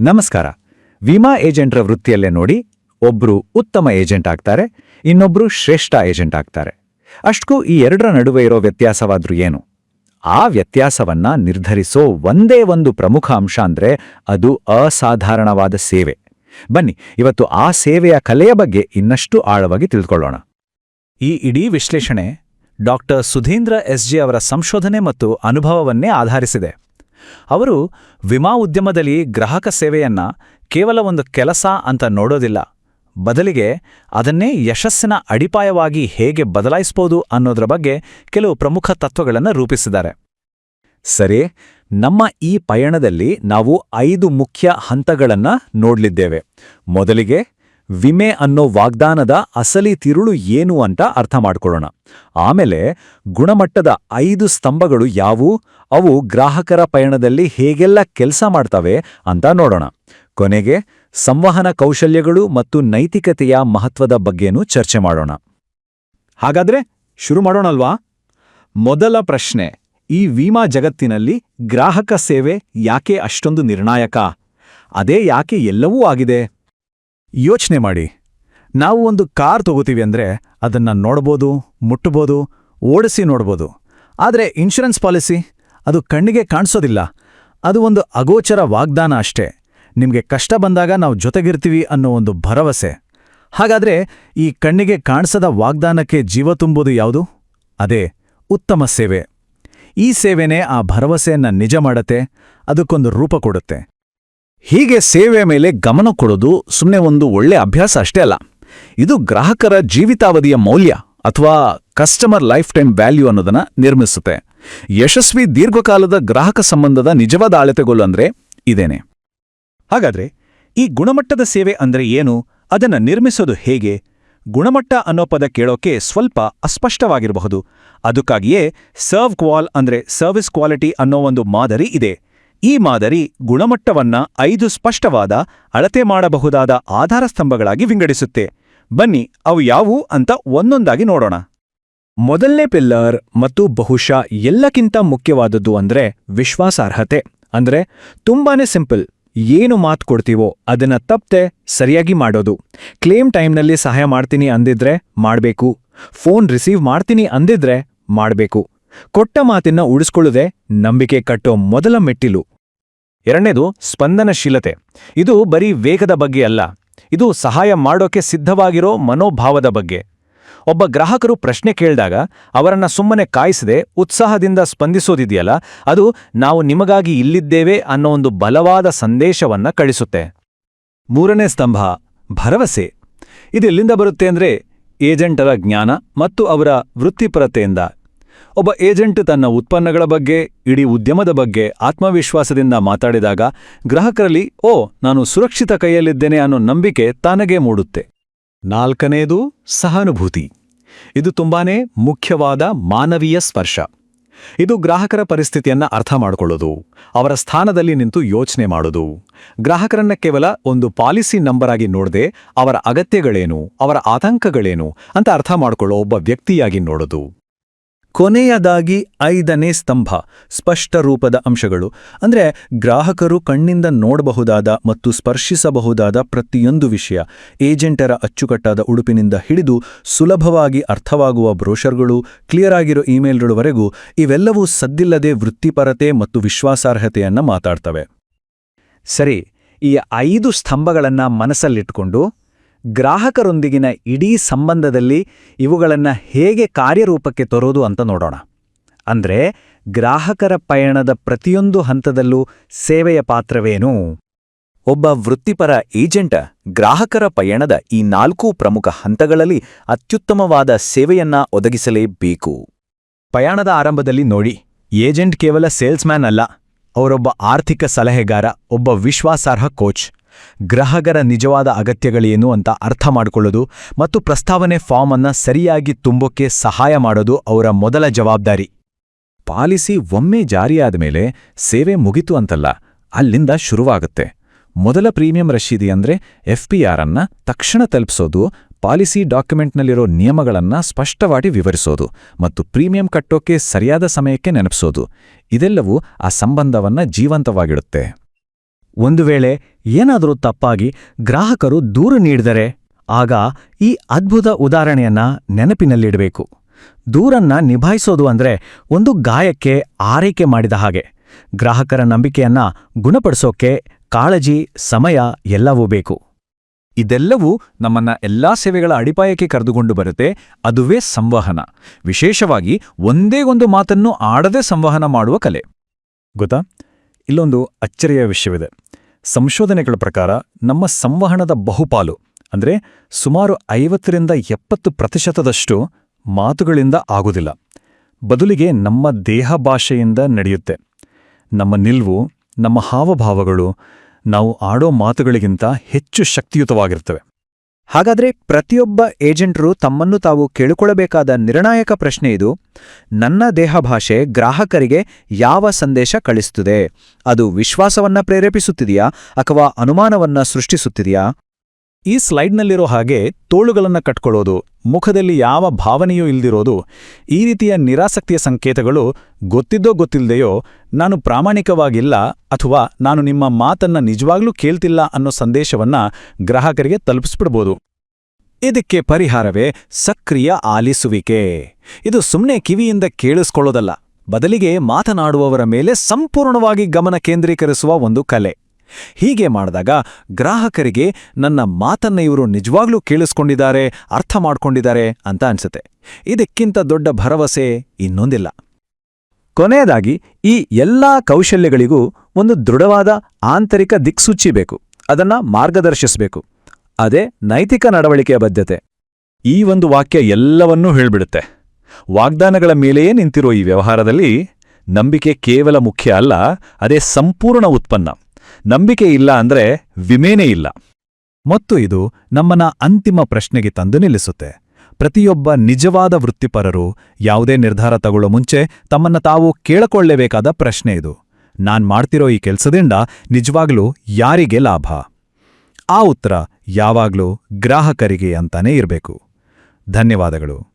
ನಮಸ್ಕಾರ. ವಿಮಾ ಏಜೆಂಟ್ರ ವೃತ್ತಿಯಲ್ಲೇ ನೋಡಿ ಒಬ್ರು ಉತ್ತಮ ಏಜೆಂಟ್ ಆಗ್ತಾರೆ, ಇನ್ನೊಬ್ರು ಶ್ರೇಷ್ಠ ಏಜೆಂಟ್ ಆಗ್ತಾರೆ. ಅಷ್ಟಕ್ಕೂ ಈ ಎರಡರ ನಡುವೆ ಇರೋ ವ್ಯತ್ಯಾಸವಾದ್ರೂ ಏನು? ಆ ವ್ಯತ್ಯಾಸವನ್ನ ನಿರ್ಧರಿಸೋ ಒಂದೇ ಒಂದು ಪ್ರಮುಖ ಅಂಶ ಅಂದ್ರೆ ಅದು ಅಸಾಧಾರಣವಾದ ಸೇವೆ. ಬನ್ನಿ, ಇವತ್ತು ಆ ಸೇವೆಯ ಕಲೆಯ ಬಗ್ಗೆ ಇನ್ನಷ್ಟು ಆಳವಾಗಿ ತಿಳಿದುಕೊಳ್ಳೋಣ ಈ ಇಡೀ ವಿಶ್ಲೇಷಣೆ ಡಾಕ್ಟರ್ ಸುಧೀಂದ್ರ ಎಸ್ ಜಿ ಅವರ ಸಂಶೋಧನೆ ಮತ್ತು ಅನುಭವವನ್ನೇ ಆಧರಿಸಿದೆ. ಅವರು ವಿಮಾ ಉದ್ಯಮದಲ್ಲಿ ಗ್ರಾಹಕ ಸೇವೆಯನ್ನ ಕೇವಲ ಒಂದು ಕೆಲಸ ಅಂತ ನೋಡೋದಿಲ್ಲ. ಬದಲಿಗೆ ಅದನ್ನೇ ಯಶಸ್ಸಿನ ಅಡಿಪಾಯವಾಗಿ ಹೇಗೆ ಬದಲಾಯಿಸಬಹುದು ಅನ್ನೋದ್ರ ಬಗ್ಗೆ ಕೆಲವು ಪ್ರಮುಖ ತತ್ವಗಳನ್ನು ರೂಪಿಸಿದ್ದಾರೆ. ಸರಿ, ನಮ್ಮ ಈ ಪಯಣದಲ್ಲಿ ನಾವು ಐದು ಮುಖ್ಯ ಹಂತಗಳನ್ನು ನೋಡಲಿದ್ದೇವೆ. ಮೊದಲಿಗೆ ವಿಮೆ ಅನ್ನೋ ವಾಗ್ದಾನದ ಅಸಲಿ ತಿರುಳು ಏನು ಅಂತ ಅರ್ಥ ಮಾಡ್ಕೊಳ್ಳೋಣ. ಆಮೇಲೆ ಗುಣಮಟ್ಟದ ಐದು ಸ್ತಂಭಗಳು ಯಾವು ಅವು ಗ್ರಾಹಕರ ಪಯಣದಲ್ಲಿ ಹೇಗೆಲ್ಲ ಕೆಲಸ ಮಾಡ್ತವೆ ಅಂತ ನೋಡೋಣ. ಕೊನೆಗೆ ಸಂವಹನ ಕೌಶಲ್ಯಗಳು ಮತ್ತು ನೈತಿಕತೆಯ ಮಹತ್ವದ ಬಗ್ಗೆನೂ ಚರ್ಚೆ ಮಾಡೋಣ. ಹಾಗಾದ್ರೆ ಶುರು ಮಾಡೋಣಲ್ವಾ? ಮೊದಲ ಪ್ರಶ್ನೆ, ಈ ವಿಮಾ ಜಗತ್ತಿನಲ್ಲಿ ಗ್ರಾಹಕ ಸೇವೆ ಯಾಕೆ ಅಷ್ಟೊಂದು ನಿರ್ಣಾಯಕ? ಅದೇ ಯಾಕೆ ಎಲ್ಲವೂ ಆಗಿದೆ? ಯೋಚನೆ ಮಾಡಿ. ನಾವು ಒಂದು ಕಾರ್ ತಗೋತೀವಿ ಅಂದ್ರೆ ಅದನ್ನ ನೋಡ್ಬೋದು, ಮುಟ್ಬೋದು, ಓಡಿಸಿ ನೋಡ್ಬೋದು. ಆದರೆ ಇನ್ಶೂರೆನ್ಸ್ ಪಾಲಿಸಿ, ಅದು ಕಣ್ಣಿಗೆ ಕಾಣಿಸೋದಿಲ್ಲ. ಅದು ಒಂದು ಅಗೋಚರ ವಾಗ್ದಾನ ಅಷ್ಟೇ. ನಿಮಗೆ ಕಷ್ಟ ಬಂದಾಗ ನಾವು ಜೊತೆಗಿರ್ತೀವಿ ಅನ್ನೋ ಒಂದು ಭರವಸೆ. ಹಾಗಾದ್ರೆ ಈ ಕಣ್ಣಿಗೆ ಕಾಣಿಸದ ವಾಗ್ದಾನಕ್ಕೆ ಜೀವ ತುಂಬೋದು ಯಾವುದು? ಅದೇ ಉತ್ತಮ ಸೇವೆ. ಈ ಸೇವೆನೇ ಆ ಭರವಸೆಯನ್ನು ನಿಜ ಮಾಡತ್ತೆ, ಅದಕ್ಕೊಂದು ರೂಪ ಕೊಡುತ್ತೆ. ಹೀಗೆ ಸೇವೆಯ ಮೇಲೆ ಗಮನ ಕೊಡೋದು ಸುಮ್ಮನೆ ಒಂದು ಒಳ್ಳೆ ಅಭ್ಯಾಸ ಅಷ್ಟೇ ಅಲ್ಲ. ಇದು ಗ್ರಾಹಕರ ಜೀವಿತಾವಧಿಯ ಮೌಲ್ಯ ಅಥವಾ ಕಸ್ಟಮರ್ ಲೈಫ್ ಟೈಮ್ ವ್ಯಾಲ್ಯೂ ಅನ್ನೋದನ್ನ ನಿರ್ಮಿಸುತ್ತೆ. ಯಶಸ್ವಿ ದೀರ್ಘಕಾಲದ ಗ್ರಾಹಕ ಸಂಬಂಧದ ನಿಜವಾದ ಅಳತೆಗೋಲು ಅಂದ್ರೆ ಇದೇನೆ. ಹಾಗಾದ್ರೆ ಈ ಗುಣಮಟ್ಟದ ಸೇವೆ ಅಂದ್ರೆ ಏನು? ಅದನ್ನ ನಿರ್ಮಿಸೋದು ಹೇಗೆ? ಗುಣಮಟ್ಟ ಅನ್ನೋ ಪದ ಕೇಳೋಕೆ ಸ್ವಲ್ಪ ಅಸ್ಪಷ್ಟವಾಗಿರಬಹುದು. ಅದಕ್ಕಾಗಿಯೇ ಸರ್ವ್ ಕ್ವಾಲ್ ಅಂದ್ರೆ ಸರ್ವಿಸ್ ಕ್ವಾಲಿಟಿ ಅನ್ನೋ ಒಂದು ಮಾದರಿ ಇದೆ. ಈ ಮಾದರಿ ಗುಣಮಟ್ಟವನ್ನ ಐದು ಸ್ಪಷ್ಟವಾದ, ಅಳತೆ ಮಾಡಬಹುದಾದ ಆಧಾರ ಸ್ತಂಭಗಳಾಗಿ ವಿಂಗಡಿಸುತ್ತೆ. ಬನ್ನಿ, ಅವು ಯಾವುವು ಅಂತ ಒಂದೊಂದಾಗಿ ನೋಡೋಣ. ಮೊದಲನೇ ಪಿಲ್ಲರ್ ಮತ್ತು ಬಹುಶಃ ಎಲ್ಲಕ್ಕಿಂತ ಮುಖ್ಯವಾದದ್ದು ಅಂದ್ರೆ ವಿಶ್ವಾಸಾರ್ಹತೆ. ಅಂದ್ರೆ ತುಂಬಾನೇ ಸಿಂಪಲ್, ಏನು ಮಾತು ಕೊಡ್ತೀವೋ ಅದನ್ನ ತಪ್ಪದೆ ಸರಿಯಾಗಿ ಮಾಡೋದು. ಕ್ಲೇಮ್ ಟೈಮ್ನಲ್ಲಿ ಸಹಾಯ ಮಾಡ್ತೀನಿ ಅಂದಿದ್ರೆ ಮಾಡಬೇಕು. ಫೋನ್ ರಿಸೀವ್ ಮಾಡ್ತೀನಿ ಅಂದಿದ್ರೆ ಮಾಡಬೇಕು. ಕೊಟ್ಟ ಮಾತಿನ ಉಳಿಸ್ಕೊಳ್ಳದೆ ನಂಬಿಕೆ ಕಟ್ಟೋ ಮೊದಲ ಮೆಟ್ಟಿಲು. ಎರಡನೇದು ಸ್ಪಂದನಶೀಲತೆ. ಇದು ಬರೀ ವೇಗದ ಬಗ್ಗೆ ಅಲ್ಲ. ಇದು ಸಹಾಯ ಮಾಡೋಕೆ ಸಿದ್ಧವಾಗಿರೋ ಮನೋಭಾವದ ಬಗ್ಗೆ. ಒಬ್ಬ ಗ್ರಾಹಕರು ಪ್ರಶ್ನೆ ಕೇಳಿದಾಗ ಅವರನ್ನ ಸುಮ್ಮನೆ ಕಾಯಿಸದೆ ಉತ್ಸಾಹದಿಂದ ಸ್ಪಂದಿಸೋದಿದೆಯಲ್ಲ, ಅದು ನಾವು ನಿಮಗಾಗಿ ಇಲ್ಲಿದ್ದೇವೆ ಅನ್ನೋ ಒಂದು ಬಲವಾದ ಸಂದೇಶವನ್ನ ಕಳಿಸುತ್ತೆ. ಮೂರನೇ ಸ್ತಂಭ, ಭರವಸೆ. ಇದೆಲ್ಲಿಂದ ಬರುತ್ತೆ ಅಂದ್ರೆ ಏಜೆಂಟರ ಜ್ಞಾನ ಮತ್ತು ಅವರ ವೃತ್ತಿಪರತೆಯಿಂದ. ಒಬ್ಬ ಏಜೆಂಟ್ ತನ್ನ ಉತ್ಪನ್ನಗಳ ಬಗ್ಗೆ, ಇಡೀ ಉದ್ಯಮದ ಬಗ್ಗೆ ಆತ್ಮವಿಶ್ವಾಸದಿಂದ ಮಾತಾಡಿದಾಗ ಗ್ರಾಹಕರಲ್ಲಿ, ಓ, ನಾನು ಸುರಕ್ಷಿತ ಕೈಯಲ್ಲಿದ್ದೇನೆ ಅನ್ನೋ ನಂಬಿಕೆ ತಾನಗೇ ಮೂಡುತ್ತೆ. ನಾಲ್ಕನೇದು, ಸಹಾನುಭೂತಿ. ಇದು ತುಂಬಾನೇ ಮುಖ್ಯವಾದ ಮಾನವೀಯ ಸ್ಪರ್ಶ. ಇದು ಗ್ರಾಹಕರ ಪರಿಸ್ಥಿತಿಯನ್ನ ಅರ್ಥ ಮಾಡಿಕೊಳ್ಳೋದು, ಅವರ ಸ್ಥಾನದಲ್ಲಿ ನಿಂತು ಯೋಚನೆ ಮಾಡೋದು. ಗ್ರಾಹಕರನ್ನ ಕೇವಲ ಒಂದು ಪಾಲಿಸಿ ನಂಬರ್ ಆಗಿ ನೋಡದೆ ಅವರ ಅಗತ್ಯಗಳೇನು, ಅವರ ಆತಂಕಗಳೇನು ಅಂತ ಅರ್ಥ ಮಾಡ್ಕೊಳ್ಳೋ ಒಬ್ಬ ವ್ಯಕ್ತಿಯಾಗಿ ನೋಡೋದು. ಕೊನೆಯದಾಗಿ ಐದನೇ ಸ್ತಂಭ, ಸ್ಪಷ್ಟ ರೂಪದ ಅಂಶಗಳು. ಅಂದ್ರೆ ಗ್ರಾಹಕರು ಕಣ್ಣಿಂದ ನೋಡಬಹುದಾದ ಮತ್ತು ಸ್ಪರ್ಶಿಸಬಹುದಾದ ಪ್ರತಿಯೊಂದು ವಿಷಯ. ಏಜೆಂಟರ ಅಚ್ಚುಕಟ್ಟಾದ ಉಡುಪಿನಿಂದ ಹಿಡಿದು ಸುಲಭವಾಗಿ ಅರ್ಥವಾಗುವ ಬ್ರೋಷರ್ಗಳು, ಕ್ಲಿಯರ್ ಆಗಿರೋ ಇಮೇಲ್ಗಳವರೆಗೂ ಇವೆಲ್ಲವೂ ಸದ್ದಿಲ್ಲದೆ ವೃತ್ತಿಪರತೆ ಮತ್ತು ವಿಶ್ವಾಸಾರ್ಹತೆಯನ್ನು ಮಾತಾಡ್ತವೆ. ಸರಿ, ಈ ಐದು ಸ್ತಂಭಗಳನ್ನು ಮನಸ್ಸಲ್ಲಿಟ್ಕೊಂಡು ಗ್ರಾಹಕರೊಂದಿಗಿನ ಇಡೀ ಸಂಬಂಧದಲ್ಲಿ ಇವುಗಳನ್ನು ಹೇಗೆ ಕಾರ್ಯರೂಪಕ್ಕೆ ತರೋದು ಅಂತ ನೋಡೋಣ. ಅಂದ್ರೆ ಗ್ರಾಹಕರ ಪಯಣದ ಪ್ರತಿಯೊಂದು ಹಂತದಲ್ಲೂ ಸೇವೆಯ ಪಾತ್ರವೇನು? ಒಬ್ಬ ವೃತ್ತಿಪರ ಏಜೆಂಟ ಗ್ರಾಹಕರ ಪಯಣದ ಈ ನಾಲ್ಕೂ ಪ್ರಮುಖ ಹಂತಗಳಲ್ಲಿ ಅತ್ಯುತ್ತಮವಾದ ಸೇವೆಯನ್ನ ಒದಗಿಸಲೇಬೇಕು. ಪಯಣದ ಆರಂಭದಲ್ಲಿ ನೋಡಿ, ಏಜೆಂಟ್ ಕೇವಲ ಸೇಲ್ಸ್ಮ್ಯಾನ್ ಅಲ್ಲ, ಅವರೊಬ್ಬ ಆರ್ಥಿಕ ಸಲಹೆಗಾರ, ಒಬ್ಬ ವಿಶ್ವಾಸಾರ್ಹ ಕೋಚ್. ಗ್ರಾಹಕರ ನಿಜವಾದ ಅಗತ್ಯಗಳೇನು ಅಂತ ಅರ್ಥ ಮಾಡಿಕೊಳ್ಳೋದು ಮತ್ತು ಪ್ರಸ್ತಾವನೆ ಫಾರ್ಮ್ ಅನ್ನ ಸರಿಯಾಗಿ ತುಂಬೋಕೆ ಸಹಾಯ ಮಾಡೋದು ಅವರ ಮೊದಲ ಜವಾಬ್ದಾರಿ. ಪಾಲಿಸಿ ಒಮ್ಮೆ ಜಾರಿಯಾದ ಮೇಲೆ ಸೇವೆ ಮುಗಿತು ಅಂತಲ್ಲ, ಅಲ್ಲಿಂದ ಶುರುವಾಗುತ್ತೆ. ಮೊದಲ ಪ್ರೀಮಿಯಂ ರಶೀದಿ ಅಂದ್ರೆ ಎಫ್ಪಿಆರ್ ಅನ್ನ ತಕ್ಷಣ ತಲುಪಿಸೋದು, ಪಾಲಿಸಿ ಡಾಕ್ಯುಮೆಂಟ್ನಲ್ಲಿರೋ ನಿಯಮಗಳನ್ನ ಸ್ಪಷ್ಟವಾಗಿ ವಿವರಿಸೋದು ಮತ್ತು ಪ್ರೀಮಿಯಂ ಕಟ್ಟೋಕೆ ಸರಿಯಾದ ಸಮಯಕ್ಕೆ ನೆನಪಿಸೋದು. ಇದೆಲ್ಲವೂ ಆ ಸಂಬಂಧವನ್ನ ಜೀವಂತವಾಗಿಡುತ್ತೆ. ಒಂದು ವೇಳೆ ಏನಾದರೂ ತಪ್ಪಾಗಿ ಗ್ರಾಹಕರು ದೂರು ನೀಡಿದರೆ ಆಗ ಈ ಅದ್ಭುತ ಉದಾಹರಣೆಯನ್ನ ನೆನಪಿನಲ್ಲಿಡಬೇಕು. ದೂರನ್ನ ನಿಭಾಯಿಸೋದು ಅಂದ್ರೆ ಒಂದು ಗಾಯಕ್ಕೆ ಆರೈಕೆ ಮಾಡಿದ ಹಾಗೆ. ಗ್ರಾಹಕರ ನಂಬಿಕೆಯನ್ನ ಗುಣಪಡಿಸೋಕೆ ಕಾಳಜಿ, ಸಮಯ ಎಲ್ಲವೂ ಬೇಕು. ಇದೆಲ್ಲವೂ ನಮ್ಮನ್ನ ಎಲ್ಲಾ ಸೇವೆಗಳ ಅಡಿಪಾಯಕ್ಕೆ ಕರೆದುಕೊಂಡು ಬರುತ್ತೆ. ಅದುವೇ ಸಂವಹನ. ವಿಶೇಷವಾಗಿ ಒಂದೇ ಒಂದು ಮಾತನ್ನು ಆಡದೆ ಸಂವಹನ ಮಾಡುವ ಕಲೆ. ಗೊತ್ತಾ? ಇಲ್ಲೊಂದು ಅಚ್ಚರಿಯ ವಿಷಯವಿದೆ. ಸಂಶೋಧನೆಗಳ ಪ್ರಕಾರ ನಮ್ಮ ಸಂವಹನದ ಬಹುಪಾಲು, ಅಂದ್ರೆ ಸುಮಾರು ಐವತ್ತರಿಂದ ಎಪ್ಪತ್ತು ಪ್ರತಿಶತದಷ್ಟು ಮಾತುಗಳಿಂದ ಆಗುವುದಿಲ್ಲ. ಬದಲಿಗೆ ನಮ್ಮ ದೇಹ ಭಾಷೆಯಿಂದ ನಡೆಯುತ್ತೆ. ನಮ್ಮ ನಿಲ್ವು, ನಮ್ಮ ಹಾವಭಾವಗಳು ನಾವು ಆಡೋ ಮಾತುಗಳಿಗಿಂತ ಹೆಚ್ಚು ಶಕ್ತಿಯುತವಾಗಿರ್ತವೆ. ಹಾಗಾದ್ರೆ ಪ್ರತಿಯೊಬ್ಬ ಏಜೆಂಟರು ತಮ್ಮನ್ನು ತಾವು ಕೇಳಿಕೊಳ್ಳಬೇಕಾದ ನಿರ್ಣಾಯಕ ಪ್ರಶ್ನೆ ಇದು. ನನ್ನ ದೇಹಭಾಷೆ ಗ್ರಾಹಕರಿಗೆ ಯಾವ ಸಂದೇಶ ಕಳಿಸುತ್ತದೆ ಅದು ವಿಶ್ವಾಸವನ್ನ ಪ್ರೇರೇಪಿಸುತ್ತಿದೆಯಾ ಅಥವಾ ಅನುಮಾನವನ್ನ ಸೃಷ್ಟಿಸುತ್ತಿದೆಯಾ? ಈ ಸ್ಲೈಡ್ನಲ್ಲಿರೋ ಹಾಗೆ ತೋಳುಗಳನ್ನು ಕಟ್ಕೊಳ್ಳೋದು, ಮುಖದಲ್ಲಿ ಯಾವ ಭಾವನೆಯೂ ಇಲ್ದಿರೋದು, ಈ ರೀತಿಯ ನಿರಾಸಕ್ತಿಯ ಸಂಕೇತಗಳು ಗೊತ್ತಿದ್ದೋ ಗೊತ್ತಿಲ್ಲದೆಯೋ ನಾನು ಪ್ರಾಮಾಣಿಕವಾಗಿಲ್ಲ ಅಥವಾ ನಾನು ನಿಮ್ಮ ಮಾತನ್ನ ನಿಜವಾಗ್ಲೂ ಕೇಳ್ತಿಲ್ಲ ಅನ್ನೋ ಸಂದೇಶವನ್ನ ಗ್ರಾಹಕರಿಗೆ ತಲುಪಿಸ್ಬಿಡ್ಬೋದು. ಇದಕ್ಕೆ ಪರಿಹಾರವೇ ಸಕ್ರಿಯ ಆಲಿಸುವಿಕೆ. ಇದು ಸುಮ್ಮನೆ ಕಿವಿಯಿಂದ ಕೇಳಿಸ್ಕೊಳ್ಳೋದಲ್ಲ, ಬದಲಿಗೆ ಮಾತನಾಡುವವರ ಮೇಲೆ ಸಂಪೂರ್ಣವಾಗಿ ಗಮನ ಕೇಂದ್ರೀಕರಿಸುವ ಒಂದು ಕಲೆ. ಹೀಗೆ ಮಾಡಿದಾಗ ಗ್ರಾಹಕರಿಗೆ ನನ್ನ ಮಾತನ್ನ ಇವರು ನಿಜವಾಗ್ಲೂ ಕೇಳಿಸ್ಕೊಂಡಿದ್ದಾರೆ, ಅರ್ಥ ಮಾಡ್ಕೊಂಡಿದ್ದಾರೆ ಅಂತ ಅನ್ಸುತ್ತೆ. ಇದಕ್ಕಿಂತ ದೊಡ್ಡ ಭರವಸೆ ಇನ್ನೊಂದಿಲ್ಲ. ಕೊನೆಯದಾಗಿ, ಈ ಎಲ್ಲಾ ಕೌಶಲ್ಯಗಳಿಗೂ ಒಂದು ದೃಢವಾದ ಆಂತರಿಕ ದಿಕ್ಸೂಚಿ ಬೇಕು. ಅದನ್ನ ಮಾರ್ಗದರ್ಶಿಸಬೇಕು. ಅದೇ ನೈತಿಕ ನಡವಳಿಕೆಯ ಬದ್ಧತೆ. ಈ ಒಂದು ವಾಕ್ಯ ಎಲ್ಲವನ್ನೂ ಹೇಳ್ಬಿಡುತ್ತೆ. ವಾಗ್ದಾನಗಳ ಮೇಲೆಯೇ ನಿಂತಿರೋ ಈ ವ್ಯವಹಾರದಲ್ಲಿ ನಂಬಿಕೆ ಕೇವಲ ಮುಖ್ಯ ಅಲ್ಲ, ಅದೇ ಸಂಪೂರ್ಣ ಉತ್ಪನ್ನ. ನಂಬಿಕೆ ಇಲ್ಲ ಅಂದ್ರೆ ವಿಮೇನೇ ಇಲ್ಲ. ಮತ್ತು ಇದು ನಮ್ಮನ ಅಂತಿಮ ಪ್ರಶ್ನೆಗೆ ತಂದು ನಿಲ್ಲಿಸುತ್ತೆ. ಪ್ರತಿಯೊಬ್ಬ ನಿಜವಾದ ವೃತ್ತಿಪರರು ಯಾವುದೇ ನಿರ್ಧಾರ ತಗೊಳ್ಳೋ ಮುಂಚೆ ತಮ್ಮನ್ನ ತಾವು ಕೇಳಿಕೊಳ್ಳಲೇಬೇಕಾದ ಪ್ರಶ್ನೆ ಇದು. ನಾನ್ ಮಾಡ್ತಿರೋ ಈ ಕೆಲಸದಿಂದ ನಿಜವಾಗ್ಲೂ ಯಾರಿಗೆ ಲಾಭ? ಆ ಉತ್ತರ ಯಾವಾಗ್ಲೂ ಗ್ರಾಹಕರಿಗೆ ಅಂತಾನೇ ಇರಬೇಕು. ಧನ್ಯವಾದಗಳು.